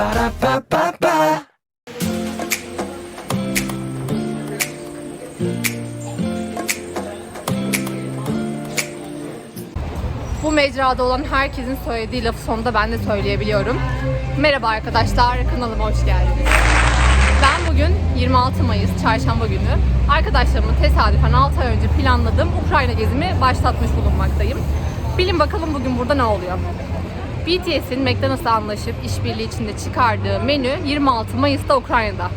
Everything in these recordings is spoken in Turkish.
Ba-da-ba-ba-ba. Bu mecrada olan herkesin söylediği lafı sonunda ben de söyleyebiliyorum. Merhaba arkadaşlar, kanalıma hoş geldiniz. Ben bugün 26 Mayıs çarşamba günü arkadaşlarımın tesadüfen 6 ay önce planladığım Ukrayna gezimi başlatmış bulunmaktayım. Bilin bakalım bugün burada ne oluyor? BTS'in McDonald's'la anlaşıp işbirliği içinde çıkardığı menü 26 Mayıs'ta Ukrayna'da.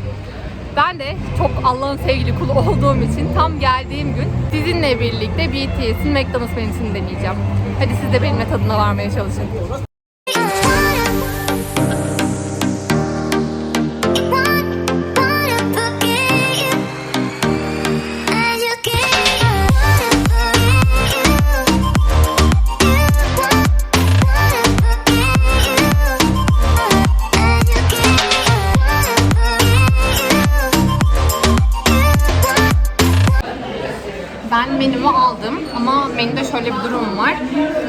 Ben de çok Allah'ın sevgili kulu olduğum için tam geldiğim gün sizinle birlikte BTS'in McDonald's menüsünü deneyeceğim. Hadi siz de benimle tadına varmaya çalışın. Şöyle bir durum var.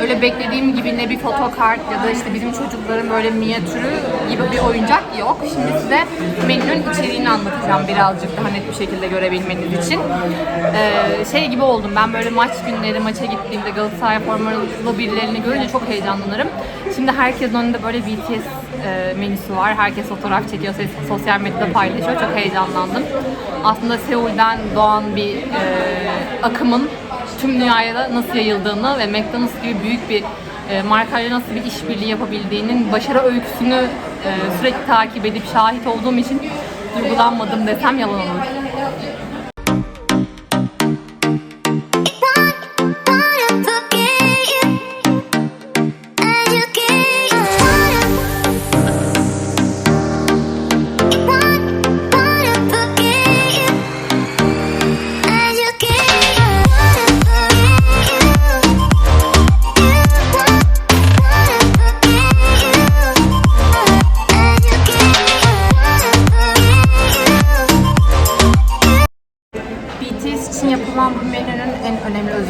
Öyle beklediğim gibi ne bir fotokart ya da işte bizim çocukların böyle minyatürü gibi bir oyuncak yok. Şimdi size menünün içeriğini anlatacağım birazcık daha net bir şekilde görebilmeniz için. Ee, şey gibi oldum ben böyle maç günleri maça gittiğimde Galatasaray formalı birilerini görünce çok heyecanlanırım. Şimdi herkesin önünde böyle BTS e, menüsü var. Herkes fotoğraf çekiyor, sosyal medyada paylaşıyor. Çok heyecanlandım. Aslında Seul'den doğan bir e, akımın tüm dünyaya da nasıl yayıldığını ve McDonald's gibi büyük bir e, markayla nasıl bir işbirliği yapabildiğinin başarı öyküsünü e, sürekli takip edip şahit olduğum için duygulanmadım desem yalan olur.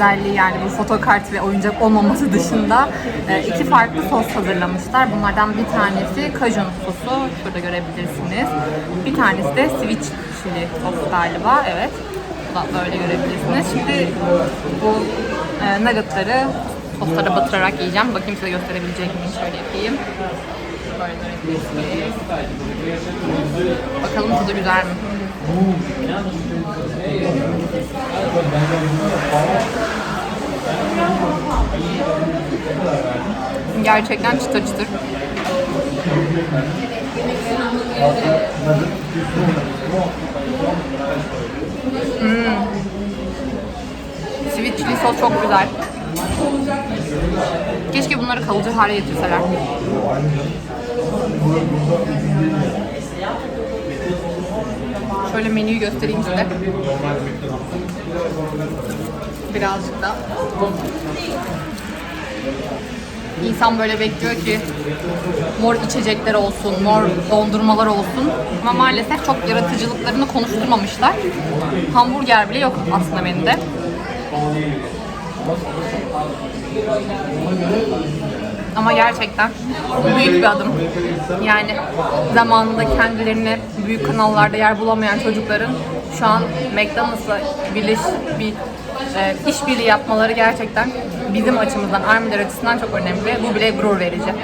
Özelliği yani bu fotokart ve oyuncak olmaması dışında e, iki farklı sos hazırlamışlar. Bunlardan bir tanesi kajun sosu, şurada görebilirsiniz. Bir tanesi de sweet chili sos galiba, evet. Bu da böyle görebilirsiniz. Şimdi bu e, nuggetları soslara batırarak yiyeceğim. Bakayım size gösterebilecek miyim? Şöyle yapayım. Bakalım tadı güzel mi? Gerçekten çıtır çıtır. Hmm. Sweet chili sos çok güzel. Keşke bunları kalıcı hale getirseler. Şöyle menüyü göstereyim size. Birazcık da. İnsan böyle bekliyor ki mor içecekler olsun, mor dondurmalar olsun. Ama maalesef çok yaratıcılıklarını konuşturmamışlar. Hamburger bile yok aslında menüde. Ama gerçekten büyük bir adım. Yani zamanında kendilerine büyük kanallarda yer bulamayan çocukların şu an McDonald's'la birleş bir e, işbirliği yapmaları gerçekten bizim açımızdan, Armiler açısından çok önemli. Bu bile gurur verici.